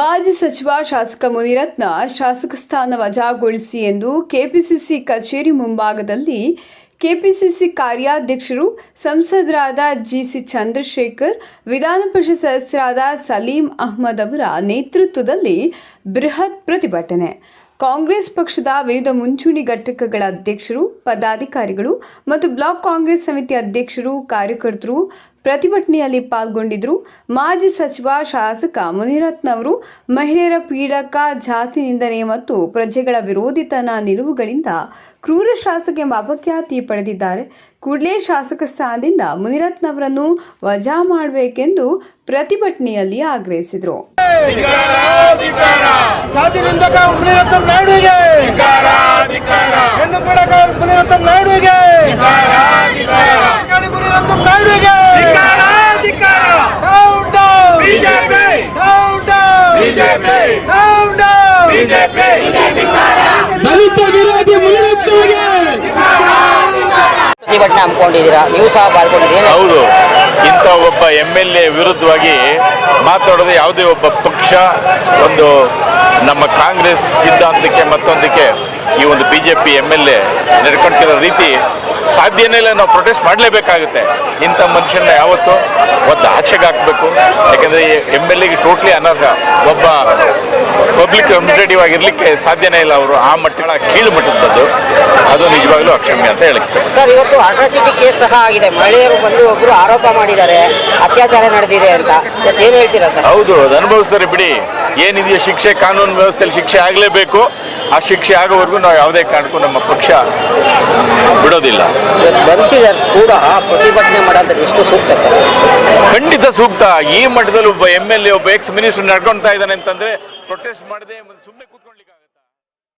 ಮಾಜಿ ಸಚಿವ ಶಾಸಕ ಮುನಿರತ್ನ ಶಾಸಕ ಸ್ಥಾನ ವಜಾಗೊಳಿಸಿ ಎಂದು ಕೆಪಿಸಿಸಿ ಕಚೇರಿ ಮುಂಭಾಗದಲ್ಲಿ ಕೆಪಿಸಿಸಿ ಕಾರ್ಯಾಧ್ಯಕ್ಷರು ಸಂಸದರಾದ ಜಿಸಿ ಚಂದ್ರಶೇಖರ್, ವಿಧಾನ ಪರಿಷತ್ ಸದಸ್ಯರಾದ ಸಲೀಂ ಅಹ್ಮದ್ ಅವರ ನೇತೃತ್ವದಲ್ಲಿ ಬೃಹತ್ ಪ್ರತಿಭಟನೆ. ಕಾಂಗ್ರೆಸ್ ಪಕ್ಷದ ವಿವಿಧ ಮುಂಚೂಣಿ ಘಟಕಗಳ ಅಧ್ಯಕ್ಷರು, ಪದಾಧಿಕಾರಿಗಳು ಮತ್ತು ಬ್ಲಾಕ್ ಕಾಂಗ್ರೆಸ್ ಸಮಿತಿ ಅಧ್ಯಕ್ಷರು, ಕಾರ್ಯಕರ್ತರು ಪ್ರತಿಭಟನೆಯಲ್ಲಿ ಪಾಲ್ಗೊಂಡಿದ್ದರು. ಮಾಜಿ ಸಚಿವ, ಶಾಸಕ ಮುನಿರತ್ನ ಅವರು ಮಹಿಳೆಯರ ಪೀಡಕ, ಜಾತಿ ನಿಂದನೆ ಮತ್ತು ಪ್ರಜೆಗಳ ವಿರೋಧಿತನ ನಿಲುವುಗಳಿಂದ ಕ್ರೂರ ಶಾಸಕ ಎಂಬ ಅಪಖ್ಯಾತಿ ಪಡೆದಿದ್ದಾರೆ. ಕೂಡಲೇ ಶಾಸಕ ಸ್ಥಾನದಿಂದ ಮುನಿರತ್ನ ಅವರನ್ನು ವಜಾ ಮಾಡಬೇಕೆಂದು ಪ್ರತಿಭಟನೆಯಲ್ಲಿ ಆಗ್ರಹಿಸಿದರು. ಜಾತಿ ನಿಂದಕ ಮುನಿರತ್ನ ನಾಡುಗೆ ಹೆಣ್ಣು ಬಿಡಕ ಮುನಿರತ್ನ ನಾಡುಗೆ ಮುನಿರತ್ನ down. ದಲಿತ ವಿರೋಧಿ ಮುನಿರತ್ನರಿಗೆ. ಪ್ರತಿಭಟನೆ ಹಮ್ಮಿಕೊಂಡಿದ್ದೀರಾ? ನೀವು ಸಹ ಪಾಲ್ಗೊಂಡಿದ್ದೀರಾ? ಹೌದು. ಇಂಥ ಒಬ್ಬ ಎಂ ಎಲ್ ಎ ವಿರುದ್ಧವಾಗಿ ಮಾತಾಡೋದು ಯಾವುದೇ ಒಬ್ಬ ಪಕ್ಷ, ಒಂದು ನಮ್ಮ ಕಾಂಗ್ರೆಸ್ ಸಿದ್ಧಾಂತಕ್ಕೆ ಮತ್ತೊಂದಕ್ಕೆ ಈ ಒಂದು B J P M L A ನಡ್ಕೊಂತಿರೋ ರೀತಿ ಸಾಧ್ಯನೇ ಇಲ್ಲ ನಾವು ಪ್ರೊಟೆಸ್ಟ್ ಮಾಡಲೇಬೇಕಾಗುತ್ತೆ. ಇಂಥ ಮನುಷ್ಯನ ಯಾವತ್ತೂ ಒಂದು ಆಚೆಗೆ ಹಾಕಬೇಕು. ಯಾಕಂದರೆ ಎಂ ಎಲ್ ಎಗೆ ಟೋಟ್ಲಿ ಅನರ್ಹ ಒಬ್ಬ ಪಬ್ಲಿಕ್ ರೆಪ್ರೆಸೆಂಟೇಟಿವ್ ಆಗಿರಲಿಕ್ಕೆ ಸಾಧ್ಯನೇ ಇಲ್ಲ ಅವರು ಆ ಮಟ್ಟಗಳ ಕೀಳು ಮಟ್ಟದ್ದು ಅಂತ ಹೇಳಕ್ಕೆ ಸರ್ ಇವತ್ತು ಅಟ್ರಾಸಿಟಿ ಕೇಸ್ ಸಹ ಆಗಿದೆ. ಮಹಿಳೆಯರು ಬಂದು ಒಬ್ರು ಆರೋಪ ಮಾಡಿದ್ದಾರೆ. ಅತ್ಯಾಚಾರ ನಡೆದಿದೆ ಅಂತ. ಇವತ್ತು ಏನು ಹೇಳ್ತೀರಾ ಸರ್? ಹೌದು ಅದು ಅನುಭವಿಸ್ತಾರೆ ಬಿಡಿ. ಏನಿದೆಯೋ ಶಿಕ್ಷೆ ಕಾನೂನು ವ್ಯವಸ್ಥೆಯಲ್ಲಿ ಶಿಕ್ಷೆ ಆಗಲೇಬೇಕು. ಆ ಶಿಕ್ಷೆ ಆಗೋವರೆಗೂ ನಾವು ಯಾವುದೇ ಕಾರಣಕ್ಕೂ ನಮ್ಮ ಪಕ್ಷ ಬಿಡೋದಿಲ್ಲ. ಬನ್ಸಿದರ್ಸ್ ಕೂಡ ಪ್ರತಿಭಟನೆ ಮಾಡೋದ್ರೆ ಎಷ್ಟು ಸೂಕ್ತ ಸರ್? ಖಂಡಿತ ಸೂಕ್ತ. ಈ ಮಟ್ಟದಲ್ಲಿ ಒಬ್ಬ ಎಂ ಎಲ್ ಎ ಒಬ್ಬ ಎಕ್ಸ್ ಮಿನಿಸ್ಟರ್ ನಡ್ಕೊಳ್ತಾ ಇದ್ದಾನೆ ಅಂತಂದ್ರೆ ಪ್ರೊಟೆಸ್ಟ್ ಮಾಡದೆ ಸುಮ್ಮನೆ ಕೂತ್ಕೊಳ್ಳಿಕ್ಕಾಗತ್ತಾ